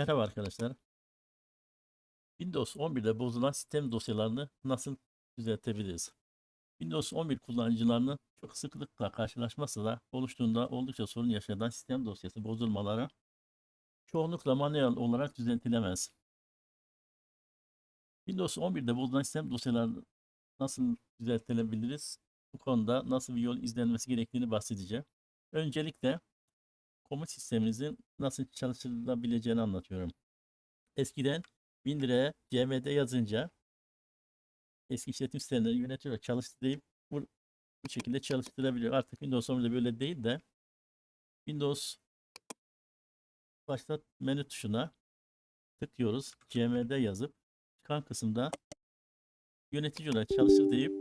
Merhaba arkadaşlar. Windows 11'de bozulan sistem dosyalarını nasıl düzeltebiliriz? Windows 11 kullanıcılarının çok sıklıkla karşılaşması da oluştuğunda oldukça sorun yaşanan sistem dosyası bozulmaları çoğunlukla manuel olarak düzeltilemez. Windows 11'de bozulan sistem dosyalarını nasıl düzeltilebiliriz? Bu konuda nasıl bir yol izlenmesi gerektiğini bahsedeceğim. Öncelikle komut sisteminizin nasıl çalıştırılabileceğini anlatıyorum. Eskiden Windows CMD yazınca eski işletim sistemleri yönetiyor çalıştırayım bu, bu şekilde çalıştırabiliyor. Artık Windows 11'de böyle değil de Windows başlat menü tuşuna tıklıyoruz. CMD yazıp çıkan kısımda yönetici olarak çalıştır deyip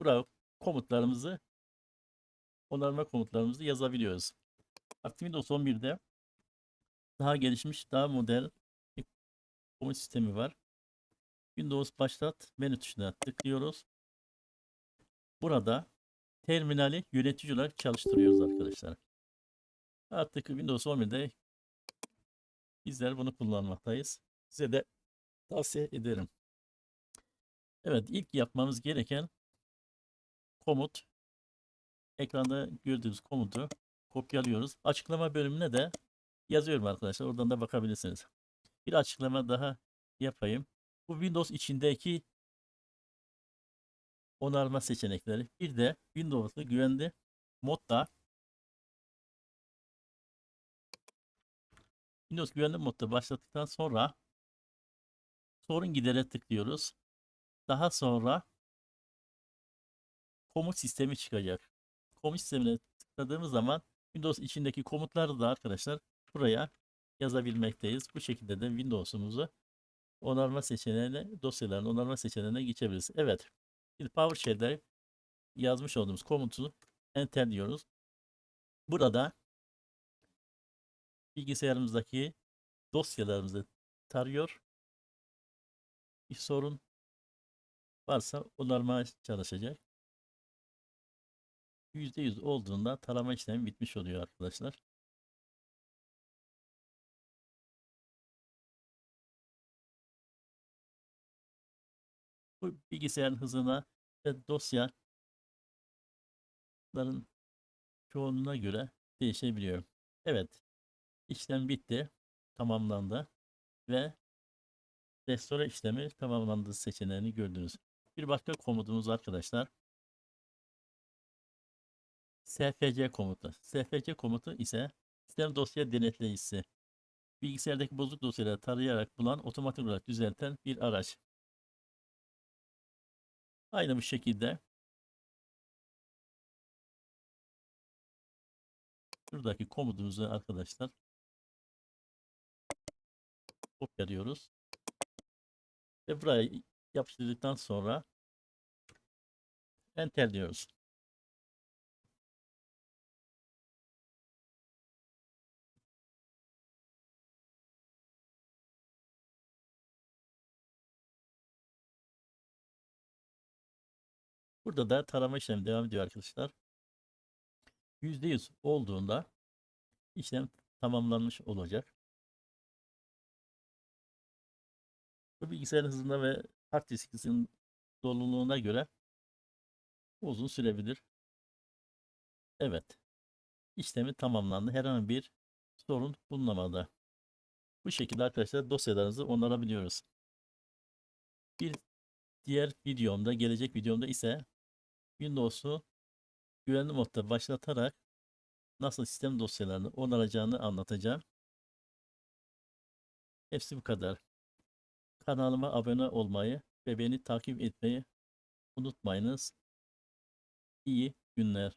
buraya komutlarımızı onarma komutlarımızı yazabiliyoruz. Artık Windows 11'de daha gelişmiş, daha modern bir komut sistemi var. Windows başlat menü tuşuna tıklıyoruz. Burada terminali yönetici olarak çalıştırıyoruz arkadaşlar. Artık Windows 11'de bizler bunu kullanmaktayız. Size de tavsiye ederim. Evet ilk yapmamız gereken komut ekranda gördüğünüz komutu kopyalıyoruz. Açıklama bölümüne de yazıyorum arkadaşlar. Oradan da bakabilirsiniz. Bir açıklama daha yapayım. Bu Windows içindeki onarma seçenekleri. Bir de Windows'u güvenli modda Windows güvenli modda başlattıktan sonra sorun gidere tıklıyoruz. Daha sonra komut sistemi çıkacak. Komut sistemine tıkladığımız zaman Windows içindeki komutları da arkadaşlar buraya yazabilmekteyiz. Bu şekilde de Windows'umuzu onarma seçeneğine, dosyaların onarma seçeneğine geçebiliriz. Evet. Şimdi PowerShell'de yazmış olduğumuz komutu enter diyoruz. Burada bilgisayarımızdaki dosyalarımızı tarıyor. Bir sorun varsa onarmaya çalışacak. %100 olduğunda tarama işlemi bitmiş oluyor arkadaşlar. Bu bilgisayarın hızına ve dosyaların çoğunluğuna göre değişebiliyor. Evet. işlem bitti. Tamamlandı. Ve restore işlemi tamamlandı seçeneğini gördünüz. Bir başka komutumuz arkadaşlar. SFC komutu. SFC komutu ise sistem dosya denetleyicisi. Bilgisayardaki bozuk dosyaları tarayarak bulan otomatik olarak düzelten bir araç. Aynı bu şekilde şuradaki komutumuzu arkadaşlar kopyalıyoruz. Ve buraya yapıştırdıktan sonra enter diyoruz. Burada da tarama işlemi devam ediyor arkadaşlar. %100 olduğunda işlem tamamlanmış olacak. Bu bilgisayarın hızına ve hard diskinin doluluğuna göre uzun sürebilir. Evet. İşlemi tamamlandı. Herhangi bir sorun bulunamadı. Bu şekilde arkadaşlar dosyalarınızı onarabiliyoruz. Bir diğer videomda, gelecek videomda ise Windows'u güvenli modda başlatarak nasıl sistem dosyalarını onaracağını anlatacağım. Hepsi bu kadar. Kanalıma abone olmayı ve beni takip etmeyi unutmayınız. İyi günler.